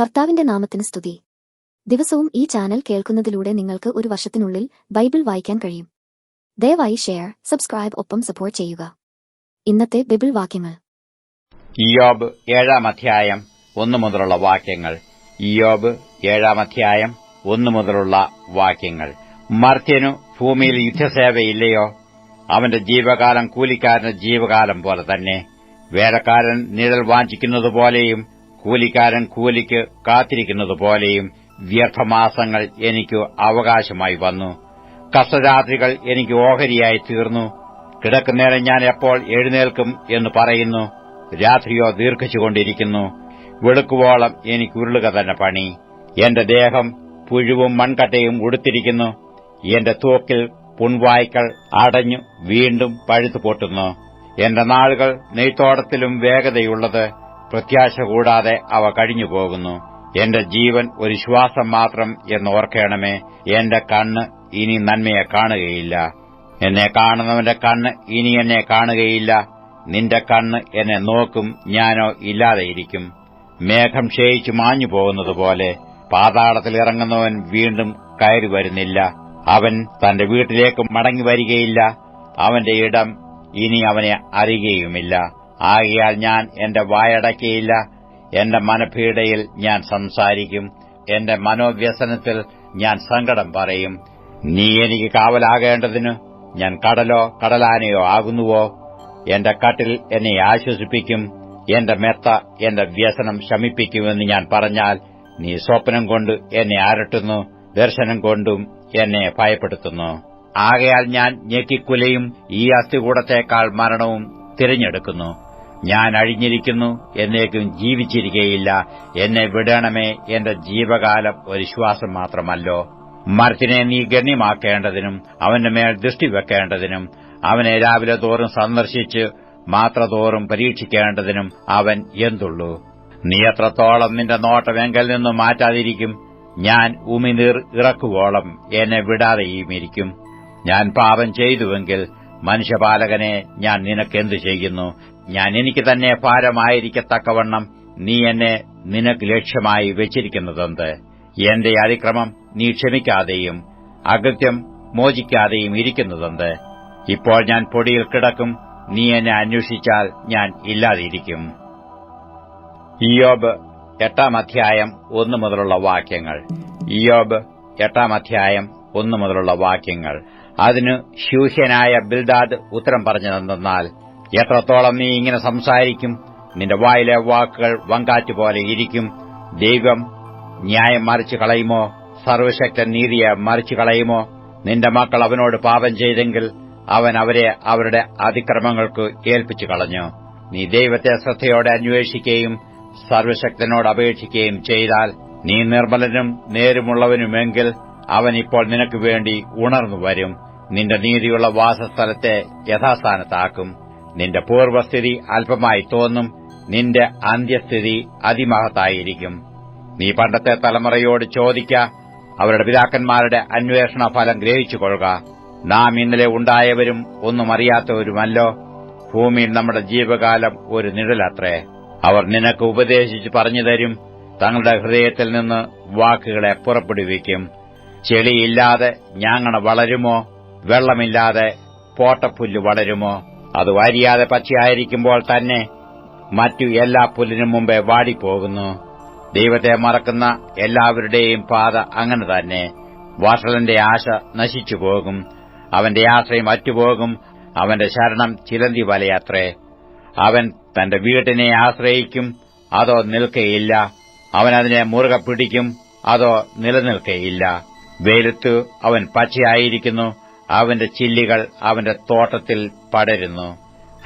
കർത്താവിന്റെ നാമത്തിന് സ്തുതി. ദിവസവും ഈ ചാനൽ കേൾക്കുന്നതിലൂടെ നിങ്ങൾക്ക് ഒരു വർഷത്തിനുള്ളിൽ ബൈബിൾ വായിക്കാൻ കഴിയും. ദയവായി ഷെയർ സബ്സ്ക്രൈബ് ഒപ്പം സപ്പോർട്ട് ചെയ്യുക. ഇന്നത്തെ ബൈബിൾ വാക്യങ്ങൾ. ഇയോബ് ഏഴാം അധ്യായം ഒന്നു മുതലുള്ള വാക്യങ്ങൾ. ഇയോബ് ഏഴാം അധ്യായം ഒന്നു മുതലുള്ള വാക്യങ്ങൾ. മർത്യനു ഭൂമിയിൽ യുദ്ധസേവയില്ലയോ? അവന്റെ ജീവകാലം കൂലിക്കാരന്റെ ജീവകാലം പോലെ തന്നെ വേലക്കാരൻ നിഴൽ വാഞ്ചിക്കുന്നതുപോലെയും കൂലിക്കാരൻ കൂലിക്ക് കാത്തിരിക്കുന്നതുപോലെയും വ്യർത്ഥമാസങ്ങൾ എനിക്ക് അവകാശമായി വന്നു. കഷ്ടരാത്രികൾ എനിക്ക് ഓഹരിയായി തീർന്നു. കിടക്കുന്നേരം ഞാൻ എപ്പോൾ എഴുന്നേൽക്കും എന്ന് പറയുന്നു. രാത്രിയോ ദീർഘിച്ചുകൊണ്ടിരിക്കുന്നു. വെളുക്കുവോളം എനിക്ക് ഉരുളുക തന്നെ പണി. എന്റെ ദേഹം പുഴുവും മൺകട്ടയും ഉടുത്തിരിക്കുന്നു. എന്റെ തോക്കിൽ പുൺവായ്ക്കൾ അടഞ്ഞു വീണ്ടും പഴുത്തു പൊട്ടുന്നു എന്റെ നാളുകൾ നെയ്ത്തോടത്തിലും വേഗതയുള്ളത്. പ്രത്യാശ കൂടാതെ അവ കഴിഞ്ഞു പോകുന്നു. എന്റെ ജീവൻ ഒരു ശ്വാസം മാത്രം എന്നോർക്കണമേ. എന്റെ കണ്ണ് ഇനി നന്മയെ കാണുകയില്ല. എന്നെ കാണുന്നവന്റെ കണ്ണ് ഇനി എന്നെ കാണുകയില്ല. നിന്റെ കണ്ണ് എന്നെ നോക്കും ഞാനോ ഇല്ലാതെയിരിക്കും. മേഘം ക്ഷയിച്ചു മാഞ്ഞു പോകുന്നതുപോലെ പാതാളത്തിൽ ഇറങ്ങുന്നവൻ വീണ്ടും കയറി വരുന്നില്ല. അവൻ തന്റെ വീട്ടിലേക്ക് മടങ്ങി വരികയില്ല. അവന്റെ ഇടം ഇനി അവനെ അറിയുകയുമില്ല. ആകയാൽ ഞാൻ എന്റെ വായടക്കിയില്ല എന്റെ മനപീഡയിൽ ഞാൻ സംസാരിക്കും എന്റെ മനോവ്യസനത്തിൽ ഞാൻ സങ്കടം പറയും. നീ എനിക്ക് കാവലാകേണ്ടതിന് ഞാൻ കടലോ കടലാനയോ ആകുന്നുവോ? എന്റെ കട്ടിൽ എന്നെ ആശ്വസിപ്പിക്കും എന്റെ മെത്ത എന്റെ വ്യസനം ശമിപ്പിക്കുമെന്ന് ഞാൻ പറഞ്ഞാൽ നീ സ്വപ്നം കൊണ്ട് എന്നെ അരട്ടുന്നു ദർശനം കൊണ്ടും എന്നെ ഭയപ്പെടുത്തുന്നു. ആകയാൽ ഞാൻ ഞെക്കിക്കുലയും ഈ അസ്ഥികൂടത്തേക്കാൾ മരണവും തിരഞ്ഞെടുക്കുന്നു. ഞാൻ അഴിഞ്ഞിരിക്കുന്നു എന്നേക്കും ജീവിച്ചിരിക്കയില്ല എന്നെ വിടണമേ എന്റെ ജീവകാലം ഒരു ശ്വാസം മാത്രമല്ലോ. മരത്തിനെ നീ ഗണ്യമാക്കേണ്ടതിനും അവന്റെ മേൽ ദൃഷ്ടി വെക്കേണ്ടതിനും അവനെ രാവിലെ തോറും സന്ദർശിച്ച് മാത്രതോറും പരീക്ഷിക്കേണ്ടതിനും അവൻ എന്തുള്ളൂ? നീ എത്രത്തോളം നിന്റെ നോട്ടം നിന്നും മാറ്റാതിരിക്കും. ഞാൻ ഉമിനീർ ഇറക്കുവോളം എന്നെ വിടാതെയുമിരിക്കും ഞാൻ പാപം ചെയ്തുവെങ്കിൽ മനുഷ്യപാലകനെ ഞാൻ നിനക്കെന്തു ചെയ്യുന്നു? ഞാൻ എനിക്ക് തന്നെ ഭാരമായിരിക്കത്തക്കവണ്ണം നീ എന്നെ നിനക്ക് ലക്ഷ്യമായി വെച്ചിരിക്കുന്നതെന്ത്? എന്റെ അതിക്രമം നീ ക്ഷമിക്കാതെയും അകൃത്യം മോചിക്കാതെയും ഇരിക്കുന്നതെന്ത്? ഇപ്പോൾ ഞാൻ പൊടിയിൽ കിടക്കും നീ എന്നെ അന്വേഷിച്ചാൽ ഞാൻ ഇല്ലാതിരിക്കും. ഇയോബ് എട്ടാം അധ്യായം ഒന്നു മുതലുള്ള വാക്യങ്ങൾ. ഇയോബ് എട്ടാം അധ്യായം ഒന്നു മുതലുള്ള വാക്യങ്ങൾ. അതിന് ശൂഹ്യനായ ബിൽദാദ് ഉത്തരം പറഞ്ഞതെന്നാൽ എത്രത്തോളം നീ ഇങ്ങനെ സംസാരിക്കും? നിന്റെ വായിലെ വാക്കുകൾ വങ്കാറ്റ് പോലെ ഇരിക്കും. ദൈവം ന്യായം മറിച്ചു കളയുമോ? സർവശക്തൻ നീതിയെ മറിച്ചു കളയുമോ? നിന്റെ മക്കൾ അവനോട് പാപം ചെയ്തെങ്കിൽ അവൻ അവരെ അവരുടെ അതിക്രമങ്ങൾക്ക് ഏൽപ്പിച്ചു കളഞ്ഞു. നീ ദൈവത്തെ ശ്രദ്ധയോടെ അന്വേഷിക്കുകയും സർവശക്തനോട് അപേക്ഷിക്കുകയും ചെയ്താൽ നീ നിർമ്മലനും നേരുമുള്ളവനുമെങ്കിൽ അവൻ ഇപ്പോൾ നിനക്ക് വേണ്ടി ഉണർന്നു വരും നിന്റെ നീതിയുള്ള വാസസ്ഥലത്തെ യഥാസ്ഥാനത്താക്കും. നിന്റെ പൂർവസ്ഥിതി അല്പമായി തോന്നും നിന്റെ അന്ത്യസ്ഥിതി അതിമഹത്തായിരിക്കും. നീ പണ്ടത്തെ തലമുറയോട് ചോദിക്ക അവരുടെ പിതാക്കന്മാരുടെ അന്വേഷണ ഫലം ഗ്രഹിച്ചു കൊള്ളുക നാം ഇന്നലെ ഉണ്ടായവരും ഒന്നും അറിയാത്തവരുമല്ലോ. ഭൂമിയിൽ നമ്മുടെ ജീവകാലം ഒരു നിഴലത്രേ. അവർ നിനക്ക് ഉപദേശിച്ച് പറഞ്ഞു തരും തങ്ങളുടെ ഹൃദയത്തിൽ നിന്ന് വാക്കുകളെ പുറപ്പെടുവിക്കും. ചെളിയില്ലാതെ ഞാങ്ങണ വളരുമോ? വെള്ളമില്ലാതെ പോട്ടപ്പുല്ല് വളരുമോ? അത് വാരിയാതെ പച്ചയായിരിക്കുമ്പോൾ തന്നെ മറ്റു എല്ലാ പുല്ലിനും മുമ്പേ വാടിപ്പോകുന്നു. ദൈവത്തെ മറക്കുന്ന എല്ലാവരുടെയും പാത അങ്ങനെ തന്നെ. വാഷലന്റെ ആശ നശിച്ചു പോകും. അവന്റെ ആശ്രയം അറ്റുപോകും. അവന്റെ ശരണം ചിലന്തി വലയത്രേ. അവൻ തന്റെ വീട്ടിനെ ആശ്രയിക്കും അതോ നിൽക്കയില്ല. അവൻ അതിനെ മുറുകെ പിടിക്കും അതോ നിലനിൽക്കയില്ല. വെയിലത്ത് അവൻ പച്ചയായിരിക്കുന്നു. അവന്റെ ചില്ലികൾ അവന്റെ തോട്ടത്തിൽ പടരുന്നു.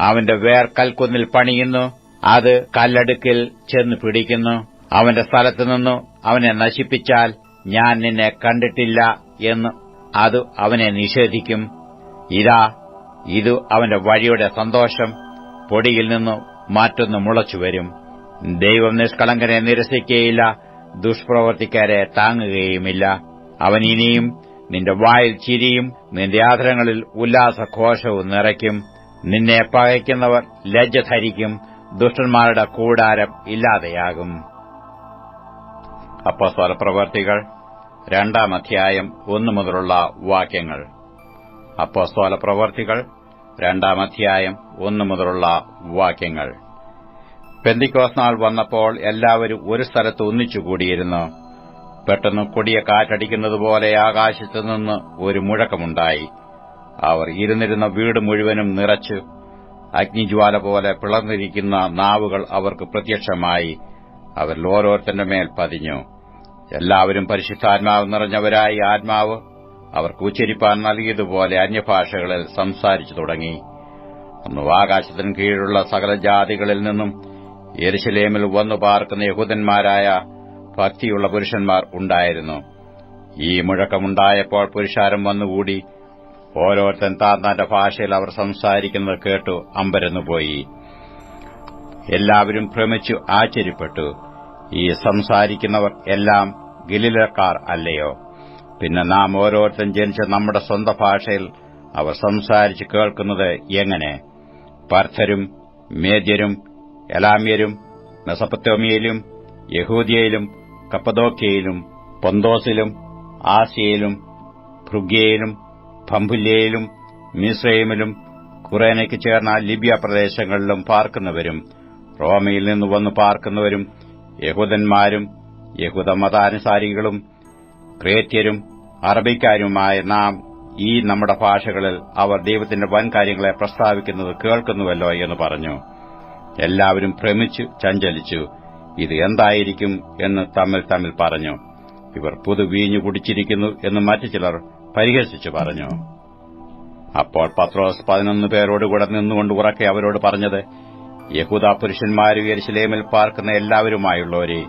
അവന്റെ വേർ കൽക്കുന്നിൽ പണിയുന്നു. അത് കല്ലടുക്കിൽ ചെന്ന് പിടിക്കുന്നു. അവന്റെ സ്ഥലത്തുനിന്നു അവനെ നശിപ്പിച്ചാൽ ഞാൻ നിന്നെ കണ്ടിട്ടില്ല എന്ന് അത് അവനെ നിഷേധിക്കും. ഇതാ ഇത് അവന്റെ വഴിയുടെ സന്തോഷം. പൊടിയിൽ നിന്നു മാറ്റൊന്ന് മുളച്ചുവരും ദൈവം നിഷ്കളങ്കനെ നിരസിക്കുകയില്ല ദുഷ്പ്രവർത്തിക്കാരെ താങ്ങുകയുമില്ല. അവൻ ഇനിയും നിന്റെ വായിൽ ചിരിയും നിന്റെ ആദരങ്ങളിൽ ഉല്ലാസഘോഷവും നിറയ്ക്കും. നിന്നെ പകയ്ക്കുന്നവർ ലജ്ജ ധരിക്കും. ദുഷ്ടന്മാരുടെ കൂടാരം ഇല്ലാതെയാകും. അപ്പോസ്തല പ്രവർത്തികൾ രണ്ടാം അധ്യായം ഒന്നു മുതലുള്ള വാക്യങ്ങൾ. അപ്പോസ്തല പ്രവർത്തികൾ രണ്ടാം അധ്യായം ഒന്നു മുതലുള്ള വാക്യങ്ങൾ. പെന്തിക്കോസ് നാൾ വന്നപ്പോൾ എല്ലാവരും ഒരു സ്ഥലത്ത് ഒന്നിച്ചുകൂടിയിരുന്നു പെട്ടെന്ന് കൊടിയ കാറ്റടിക്കുന്നതുപോലെ ആകാശത്തു നിന്ന് ഒരു മുഴക്കമുണ്ടായി. അവർ ഇരുന്നിരുന്ന വീട് മുഴുവനും നിറച്ച് അഗ്നിജ്വാല പോലെ പിളർന്നിരിക്കുന്ന നാവുകൾ അവർക്ക് പ്രത്യക്ഷമായി. അവരിൽ ഓരോരുത്തന്റെ മേൽ പതിഞ്ഞു. എല്ലാവരും പരിശുദ്ധാത്മാവ് നിറഞ്ഞവരായി ആത്മാവ് അവർക്ക് ഉച്ചരിപ്പാൻ നൽകിയതുപോലെ അന്യഭാഷകളിൽ സംസാരിച്ചു തുടങ്ങി. അന്ന് ആകാശത്തിന് കീഴിലുള്ള സകല ജാതികളിൽ നിന്നും യെരുശലേമിൽ വന്നു പാർക്കുന്ന യഹൂദന്മാരായ ഭക്തിയുള്ള പുരുഷന്മാർ ഉണ്ടായിരുന്നു. ഈ മുഴക്കമുണ്ടായപ്പോൾ പുരുഷാരം വന്നുകൂടി. ഓരോരുത്തൻ താന്താന്റെ ഭാഷയിൽ അവർ സംസാരിക്കുന്നത് കേട്ടു അമ്പരന്നുപോയി. എല്ലാവരും ഭ്രമിച്ചു ആശ്ചര്യപ്പെട്ടു. ഈ സംസാരിക്കുന്നവർ എല്ലാം ഗലിലക്കാർ അല്ലയോ? പിന്നെ നാം ഓരോരുത്തൻ ജനിച്ച നമ്മുടെ സ്വന്തം ഭാഷയിൽ അവർ സംസാരിച്ച് കേൾക്കുന്നത് എങ്ങനെ? പർത്ഥരും മേദ്യരും എലാമ്യരും മെസപ്പത്തോമിയയിലും യഹൂദിയയിലും കപ്പദോക്യയിലും പൊന്തോസിലും ആസിയയിലും ഭൃഗ്യയിലും പമ്പുല്യയിലും മിസ്രൈമിലും കുറേനയ്ക്ക് ചേർന്ന ലിബിയ പ്രദേശങ്ങളിലും പാർക്കുന്നവരും റോമയിൽ നിന്ന് വന്ന് പാർക്കുന്നവരും യഹൂദന്മാരും യഹൂദ മതാനുസാരികളും ക്രേത്യരും അറബിക്കാരുമായ നാം ഈ നമ്മുടെ ഭാഷകളിൽ അവർ ദൈവത്തിന്റെ വൻ കാര്യങ്ങളെ പ്രസ്താവിക്കുന്നത് കേൾക്കുന്നുവല്ലോ എന്ന് പറഞ്ഞു. എല്ലാവരും ഭ്രമിച്ചു ചഞ്ചലിച്ചു. ഇത് എന്തായിരിക്കും എന്ന് തമ്മിൽ തമ്മിൽ പറഞ്ഞു. ഇവർ പുതു വീഞ്ഞു കുടിച്ചിരിക്കുന്നു എന്ന് മറ്റു ചിലർ പരിഹസിച്ചു പറഞ്ഞു. അപ്പോൾ പത്രോസ് പതിനൊന്ന് പേരോടുകൂടെ നിന്നുകൊണ്ട് ഉറക്കെ അവരോട് പറഞ്ഞത് യഹൂദ പുരുഷന്മാരും യരിശിലേമിൽ പാർക്കുന്ന എല്ലാവരുമായുള്ളവരെ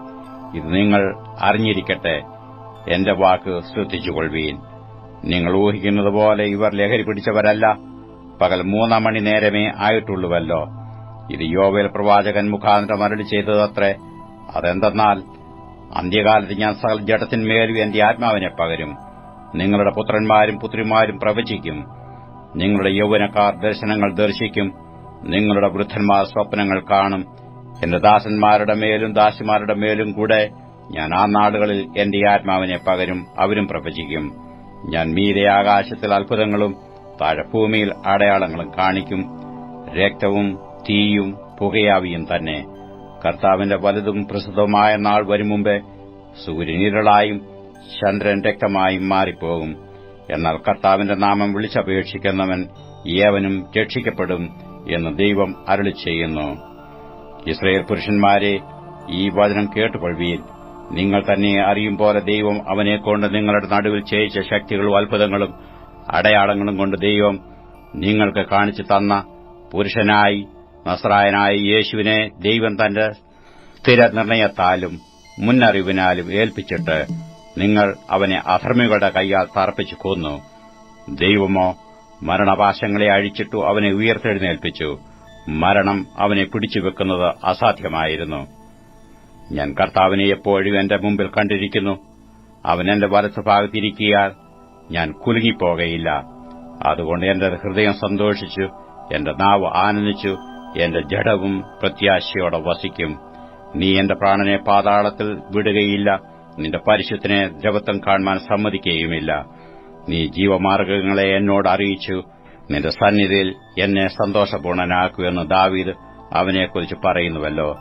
ഇത് നിങ്ങൾ അറിഞ്ഞിരിക്കട്ടെ. എന്റെ വാക്ക് ശ്രദ്ധിച്ചുകൊള്ളുവീൻ. നിങ്ങൾ ഊഹിക്കുന്നത് പോലെ ഇവർ ലഹരി പിടിച്ചവരല്ല. പകൽ മൂന്നാം മണി നേരമേ ആയിട്ടുള്ളുവല്ലോ. ഇത് യോവേൽ പ്രവാചകൻ മുഖാന്തരം അരളി ചെയ്തതത്രേ അതെന്തെന്നാൽ അന്ത്യകാലത്ത് ഞാൻ സകൽ ജഡത്തിന്മേലും എന്റെ ആത്മാവിനെ പകരും. നിങ്ങളുടെ പുത്രന്മാരും പുത്രിമാരും പ്രവചിക്കും. നിങ്ങളുടെ യൗവനക്കാർ ദർശനങ്ങൾ ദർശിക്കും. നിങ്ങളുടെ വൃദ്ധന്മാർ സ്വപ്നങ്ങൾ കാണും. എന്റെ ദാസന്മാരുടെ മേലും ദാസിമാരുടെ മേലും കൂടെ ഞാൻ ആ നാടുകളിൽ എന്റെ ആത്മാവിനെ പകരും അവരും പ്രവചിക്കും. ഞാൻ മീരെ ആകാശത്തിൽ അത്ഭുതങ്ങളും താഴെഭൂമിയിൽ അടയാളങ്ങളും കാണിക്കും. രക്തവും തീയും പുകയാവിയും തന്നെ. കർത്താവിന്റെ വലുതും പ്രസിദ്ധവുമായ നാൾ വരും മുമ്പേ സൂര്യനിരളായും ചന്ദ്രൻ രക്തമായും മാറിപ്പോകും. എന്നാൽ കർത്താവിന്റെ നാമം വിളിച്ചപേക്ഷിക്കുന്നവൻ ഏവനും രക്ഷിക്കപ്പെടും എന്ന് ദൈവം അരുളി ചെയ്യുന്നു. ഇസ്രയേൽ പുരുഷന്മാരെ ഈ വചനം കേട്ടുകൊള്ളുവീൻ. നിങ്ങൾ തന്നെ അറിയും പോലെ ദൈവം അവനെക്കൊണ്ട് നിങ്ങളുടെ നടുവിൽ ചെയ്യിച്ച ശക്തികളും അത്ഭുതങ്ങളും അടയാളങ്ങളും കൊണ്ട് ദൈവം നിങ്ങൾക്ക് കാണിച്ചു തന്ന പുരുഷനായി നസ്രായനായ യേശുവിനെ ദൈവം തന്റെ സ്ഥിരനിർണയത്താലും മുന്നറിവിനാലും ഏൽപ്പിച്ചിട്ട് നിങ്ങൾ അവനെ അധർമ്മികളുടെ കൈയാൽ തർപ്പിച്ചു കൊന്നു. ദൈവമോ മരണപാശങ്ങളെ അഴിച്ചിട്ടു അവനെ ഉയർത്തെഴുന്നേൽപ്പിച്ചു. മരണം അവനെ പിടിച്ചുവെക്കുന്നത് അസാധ്യമായിരുന്നു. ഞാൻ കർത്താവിനെ എപ്പോഴും എന്റെ മുമ്പിൽ കണ്ടിരിക്കുന്നു. അവൻ എന്റെ വലത്ത് ഭാഗത്തിരിക്കിയാൽ ഞാൻ കുലുങ്ങിപ്പോകയില്ല. അതുകൊണ്ട് എന്റെ ഹൃദയം സന്തോഷിച്ചു എന്റെ നാവ് ആനന്ദിച്ചു എന്റെ ജഡവും പ്രത്യാശയോടെ വസിക്കും. നീ എന്റെ പ്രാണനെ പാതാളത്തിൽ വിടുകയില്ല. നിന്റെ പരിശുദ്ധനെ ദ്രവത്വം കാണുവാൻ സമ്മതിക്കുകയുമില്ല. നീ ജീവമാർഗങ്ങളെ എന്നോട് അറിയിച്ചു. നിന്റെ സന്നിധിയിൽ എന്നെ സന്തോഷപൂർണനാക്കുമെന്ന് ദാവീദ് അവനെക്കുറിച്ച് പറയുന്നുവല്ലോ.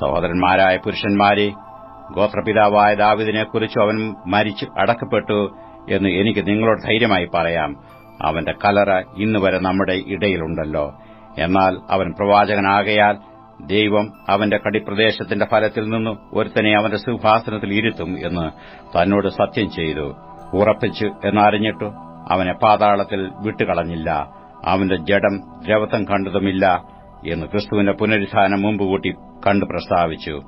സഹോദരന്മാരായ പുരുഷന്മാരെ ഗോത്രപിതാവായ ദാവിദിനെക്കുറിച്ച് അവൻ മരിച്ച് അടക്കപ്പെട്ടു എന്ന് എനിക്ക് നിങ്ങളോട് ധൈര്യമായി പറയാം. അവന്റെ കലറ ഇന്നുവരെ നമ്മുടെ ഇടയിലുണ്ടല്ലോ. എന്നാൽ അവൻ പ്രവാചകനാകയാൽ ദൈവം അവന്റെ കടിപ്രദേശത്തിന്റെ ഫലത്തിൽ നിന്ന് ഒരുത്തനെ അവന്റെ സിംഹാസനത്തിൽ ഇരുത്തും എന്ന് തന്നോട് സത്യം ചെയ്തു. ഉറപ്പിച്ചു എന്നറിഞ്ഞിട്ടു അവനെ പാതാളത്തിൽ വിട്ടുകളഞ്ഞില്ല. അവന്റെ ജഡം ദ്രവത്വം കണ്ടതുമില്ല എന്ന് ക്രിസ്തുവിന്റെ പുനരുത്ഥാനം മുമ്പ് കൂട്ടി കണ്ടു പ്രസ്താവിച്ചു.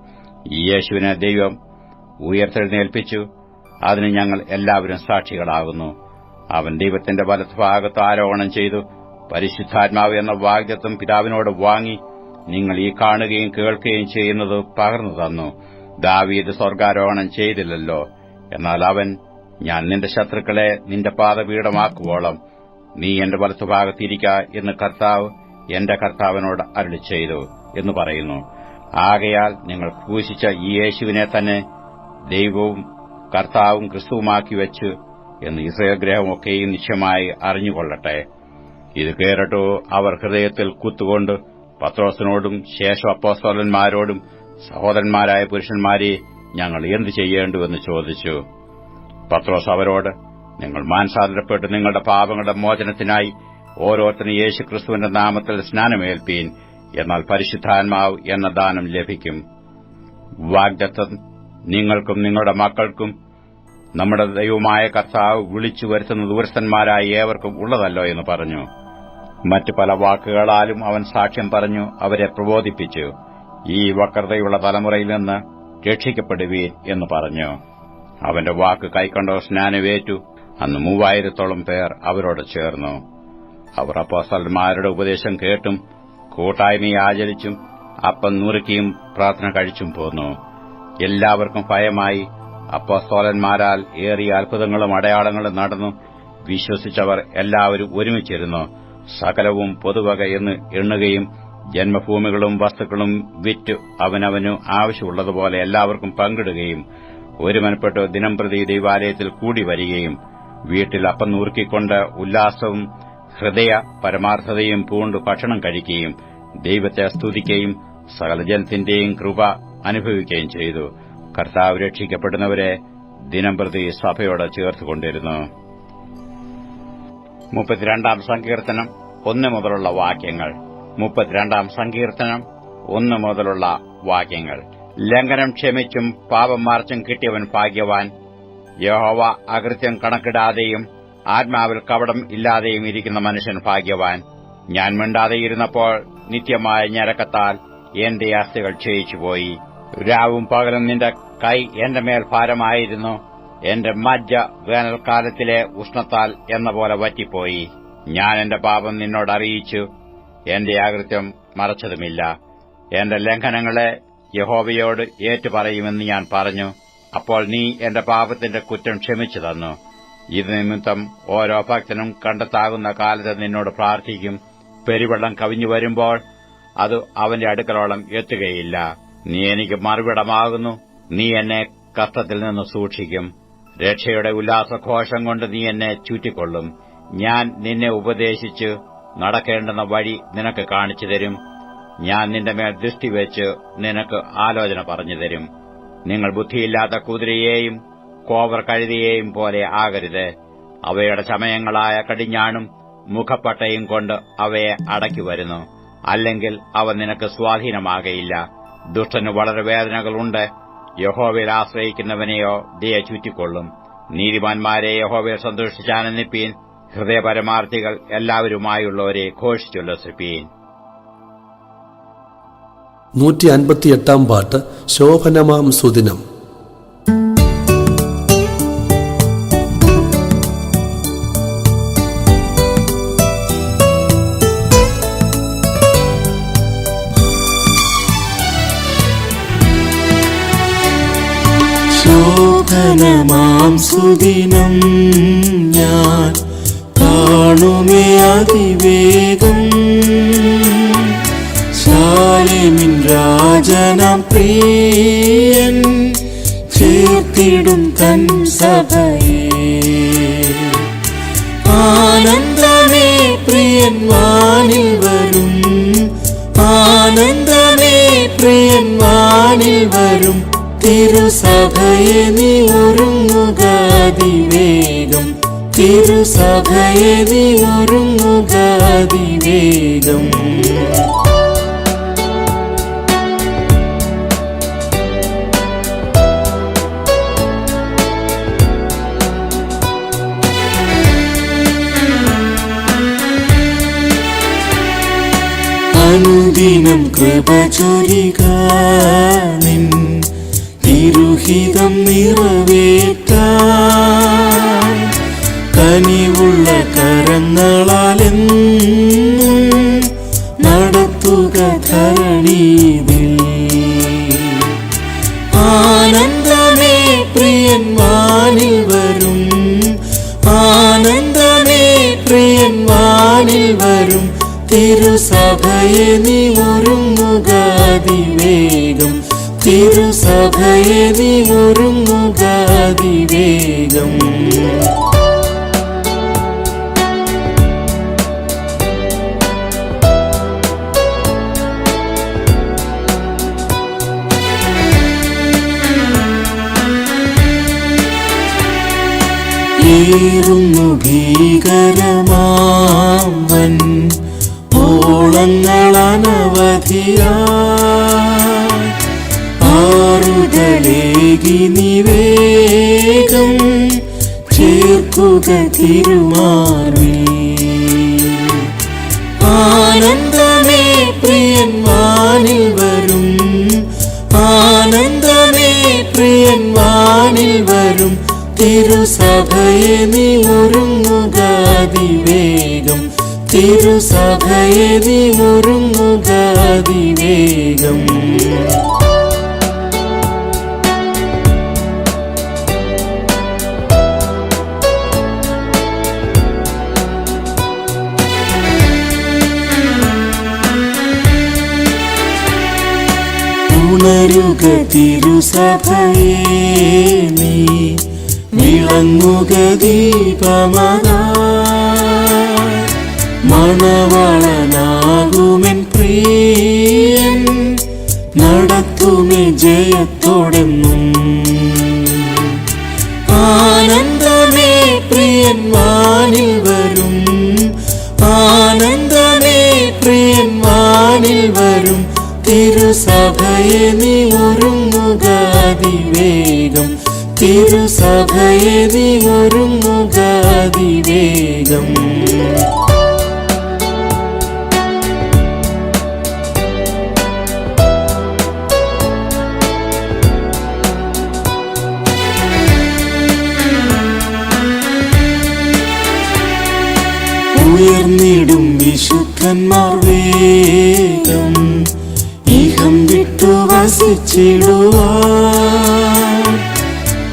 യേശുവിനെ ദൈവം ഉയർത്തെഴുന്നേൽപ്പിച്ചു. അതിന് ഞങ്ങൾ എല്ലാവരും സാക്ഷികളാകുന്നു. അവൻ ദൈവത്തിന്റെ വലത്തുഭാഗത്ത് ആരോപണം ചെയ്തു. പരിശുദ്ധാത്മാവ് എന്ന വാഗ്ദത്വം പിതാവിനോട് വാങ്ങി നിങ്ങൾ ഈ കാണുകയും കേൾക്കുകയും ചെയ്യുന്നത് പകർന്നു തന്നു. ദാവീദ് സ്വർഗാരോഹണം ചെയ്തില്ലല്ലോ. എന്നാൽ അവൻ ഞാൻ നിന്റെ ശത്രുക്കളെ നിന്റെ പാദപീഠമാക്കുവോളം നീ എന്റെ വലത്തുഭാഗത്തിരിക്ക എന്ന് കർത്താവ് എന്റെ കർത്താവിനോട് അരുളി ചെയ്തു എന്ന് പറയുന്നു. ആകയാൽ നിങ്ങൾ ക്രൂശിച്ച ഈ യേശുവിനെ തന്നെ ദൈവവും കർത്താവും ക്രിസ്തുവുമാക്കി വെച്ച് എന്ന് ഇസ്രയേൽ ഗ്രഹമൊക്കെയും നിശ്ചയമായി അറിഞ്ഞുകൊള്ളട്ടെ. ഇത് കേറട്ടോ അവർ ഹൃദയത്തിൽ കുത്തുകൊണ്ട് പത്രോസിനോടും ശേഷം അപ്പോസ്തോലന്മാരോടും സഹോദരന്മാരായ പുരുഷന്മാരെ ഞങ്ങൾ എന്തു ചെയ്യേണ്ടുവെന്ന് ചോദിച്ചു. പത്രോസ് അവരോട് നിങ്ങൾ മാനസാന്തരപ്പെട്ട് നിങ്ങളുടെ പാപങ്ങളുടെ മോചനത്തിനായി ഓരോരുത്തരും യേശുക്രിസ്തുവിന്റെ നാമത്തിൽ സ്നാനമേൽപ്പീൻ എന്നാൽ പരിശുദ്ധാത്മാവ് എന്ന ദാനം ലഭിക്കും. വാഗ്ദത്തം നിങ്ങൾക്കും നിങ്ങളുടെ മക്കൾക്കും നമ്മുടെ ദൈവമായ കർത്താവ് വിളിച്ചു വരുത്തുന്ന ദൂരസ്ഥന്മാരായ ഏവർക്കും ഉള്ളതല്ലോ എന്ന് പറഞ്ഞു. മറ്റു പല വാക്കുകളാലും അവൻ സാക്ഷ്യം പറഞ്ഞു അവരെ പ്രബോധിപ്പിച്ചു. ഈ വക്രതയുള്ള തലമുറയിൽ നിന്ന് രക്ഷിക്കപ്പെടുവീൻ എന്ന് പറഞ്ഞു. അവന്റെ വാക്ക് കൈക്കൊണ്ടോ സ്നാനവേറ്റു. അന്ന് മൂവായിരത്തോളം പേർ അവരോട് ചേർന്നു. അവർ അപ്പോസ്തലന്മാരുടെ ഉപദേശം കേട്ടും കൂട്ടായ്മയെ ആചരിച്ചും അപ്പം നുറുക്കിയും പ്രാർത്ഥന കഴിച്ചും പോന്നു. എല്ലാവർക്കും ഭയമായി അപ്പോസ്തോലന്മാരാൽ ഏറിയ അത്ഭുതങ്ങളും അടയാളങ്ങളും നടന്നു. വിശ്വസിച്ചവർ എല്ലാവരും ഒരുമിച്ചിരുന്നു. സകലവും പൊതുവക എന്ന് എണ്ണുകയും ജന്മഭൂമികളും വസ്തുക്കളും വിറ്റ് അവനവനു ആവശ്യമുള്ളതുപോലെ എല്ലാവർക്കും പങ്കിടുകയും ഒരുമനപ്പെട്ട് ദിനംപ്രതി ദൈവാലയത്തിൽ കൂടി വരികയും വീട്ടിൽ അപ്പം നൂർക്കിക്കൊണ്ട് ഉല്ലാസവും ഹൃദയ പരമാർത്ഥതയും പൂണ്ട് ഭക്ഷണം കഴിക്കുകയും ദൈവത്തെ സ്തുതിക്കുകയും സകലജനത്തിന്റെയും കൃപ അനുഭവിക്കുകയും ചെയ്തു. കർത്താവ് രക്ഷിക്കപ്പെടുന്നവരെ ദിനംപ്രതി സഭയോട് ചേർത്തുകൊണ്ടിരുന്നു. മുപ്പത്തിരണ്ടാം സങ്കീർത്തനം ഒന്ന് മുതലുള്ള വാക്യങ്ങൾ. മുപ്പത്തിരണ്ടാം സങ്കീർത്തനം ഒന്ന് മുതലുള്ള വാക്യങ്ങൾ. ലംഘനം ക്ഷമിച്ചും പാപം മാർച്ചും കിട്ടിയവൻ ഭാഗ്യവാൻ. യഹോവ അകൃത്യം കണക്കിടാതെയും ആത്മാവിൽ കവടം ഇല്ലാതെയും ഇരിക്കുന്ന മനുഷ്യൻ ഭാഗ്യവാൻ. ഞാൻ മിണ്ടാതെയിരുന്നപ്പോൾ നിത്യമായ ഞരക്കത്താൽ എന്റെ അസ്ഥികൾ ക്ഷയിച്ചുപോയി. രാവും പകലും നിന്റെ കൈ എന്റെ മേൽ ഭാരമായിരുന്നു. എന്റെ മജ്ജ വേനൽക്കാലത്തിലെ ഉഷ്ണത്താൽ എന്ന പോലെ വറ്റിപ്പോയി. ഞാൻ എന്റെ പാപം നിന്നോട് അറിയിച്ചു. എന്റെ ആകൃത്യം മറച്ചതുമില്ല. എന്റെ ലംഘനങ്ങളെ യഹോവയോട് ഏറ്റുപറയുമെന്ന് ഞാൻ പറഞ്ഞു. അപ്പോൾ നീ എന്റെ പാപത്തിന്റെ കുറ്റം ക്ഷമിച്ചു തന്നു. ഇത് നിമിത്തം ഓരോ ഭക്തനും കണ്ടെത്താകുന്ന കാലത്ത് നിന്നോട് പ്രാർത്ഥിക്കും. പെരുവെള്ളം കവിഞ്ഞു വരുമ്പോൾ അത് അവന്റെ അടുക്കളോളം എത്തുകയില്ല. നീ എനിക്ക് മറുപടമാകുന്നു. നീ എന്നെ കഷ്ടത്തിൽ നിന്ന് സൂക്ഷിക്കും. രക്ഷയുടെ ഉല്ലാസഘോഷം കൊണ്ട് നീ എന്നെ ചുറ്റിക്കൊള്ളും. ഞാൻ നിന്നെ ഉപദേശിച്ച് നടക്കേണ്ടുന്ന വഴി നിനക്ക് കാണിച്ചു തരും. ഞാൻ നിന്റെ മേൽ ദൃഷ്ടിവെച്ച് നിനക്ക് ആലോചന പറഞ്ഞു തരും. നിങ്ങൾ ബുദ്ധിയില്ലാത്ത കുതിരയെയും കോവർ കഴുതിയെയും പോലെ ആകരുത്. അവയുടെ ചമയങ്ങളായ കടിഞ്ഞാണും മുഖപ്പട്ടയും കൊണ്ട് അവയെ അടക്കി വരുന്നു. അല്ലെങ്കിൽ അവ നിനക്ക് സ്വാധീനമാകയില്ല. ദുഷ്ടന് വളരെ വേദനകളുണ്ട്. യഹോവയിൽ ആശ്രയിക്കുന്നവനെയോ ദയ ചുറ്റിക്കൊള്ളും. നീതിമാന്മാരെ യഹോവയിൽ സന്തോഷിച്ചാനന്ദിപ്പീൻ ഹൃദയപരമാർത്ഥികൾ എല്ലാവരുമായുള്ളവരെ ഘോഷിച്ചുല്ലസിപ്പീൻ നൂറ്റി അൻപത്തിയെട്ടാം പാട്ട് ശോഭനമാം സുദിനം. സുദിനം ഞാൻ കാണുമേ അതിവേഗം. ശാലിമിൻ രാജനം പ്രിയൻ ചേർത്തിടും തൻ സഭയെ. ആനന്ദമേ പ്രിയൻ വാനിൽ വരും. ആനന്ദമേ പ്രിയൻ വാനിൽ വരും. തിരുസഭയെ തിരുസഭയെ നീ ഒരുങ്ങുക അതിവേഗം. അനുദിനം കൃപ ചൊരിക നിൻ തിരുഹിതം നിറവേറ്റാൻ കനിവുള്ള കരങ്ങളാലെന്നും നടത്തുക ധരണീതിൽ. ആനന്ദമേ പ്രിയന്മാനിൽ വരും. ആനന്ദമേ പ്രിയന്മാനിൽ വരും. തിരുസഭയെ നീ ഒരുങ്ങുക അതിവേഗം. തിരുസഭയെ നീ ഒരുങ്ങുക ആറുതലേകി നിവേഗം ചേർക്കുക തിരുമാറി. ആനന്ദമേ പ്രിയന്മാനിൽ വരും. ആനന്ദമേ പ്രിയന്മാനിൽ വരും. തിരുസഭയെ തിരുസഭയെ നീ ഒരുങ്ങുക അതിവേഗം. ഉണരുക തിരുസഭയെ നീ വിളങ്ങുക ദീപമതാ. മണവളനാകുമെൻ പ്രിയൻ നടത്തുമേ ജയത്തോടെന്നും. ആനന്ദമേ പ്രിയൻ വാനിൽ വരും ആനന്ദമേ പ്രിയൻ വാനിൽ വരും. തിരുസഭയെ നീ ഒരുങ്ങുക അതിവേഗം തിരുസഭയെ നീ ഒരുങ്ങുക വസിച്ചിടുവാൻ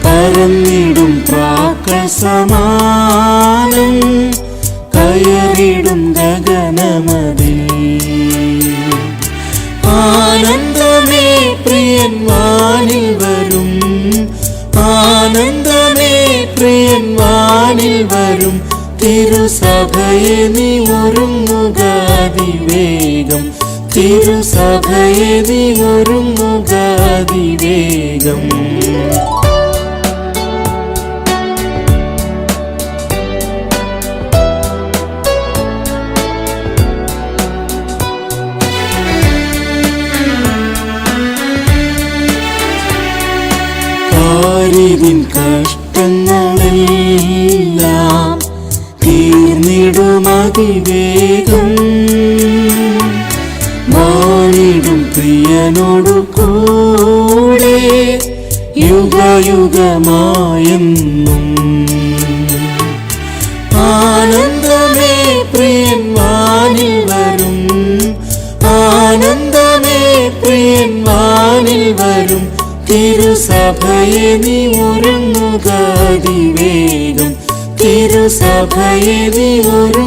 പറന്നിടും പ്രാക്കൾ സമാനം കയറിടും ഗഗനമതി. ആനന്ദമേ പ്രിയൻ വരും ആനന്ദമേ പ്രിയൻ വരും. തിരുസഭയെ നീ ഒരുങ്ങുക അതിവേഗം തിരുസഭയെ നീ ഒരുങ്ങുക അതിവേഗം. കഷ്ടങ്ങളെല്ലാം തീർന്നിടും യുഗയുഗമായെന്നും ആനന്ദമേ പ്രിയന്മാനിൽ വരും. ആനന്ദമേ പ്രിയന്മാനിൽ വരും. തിരുസഭയെ നീ ഉറങ്ങുക അതിവേഗം. തിരുസഭയെ നീ അതിവേഗം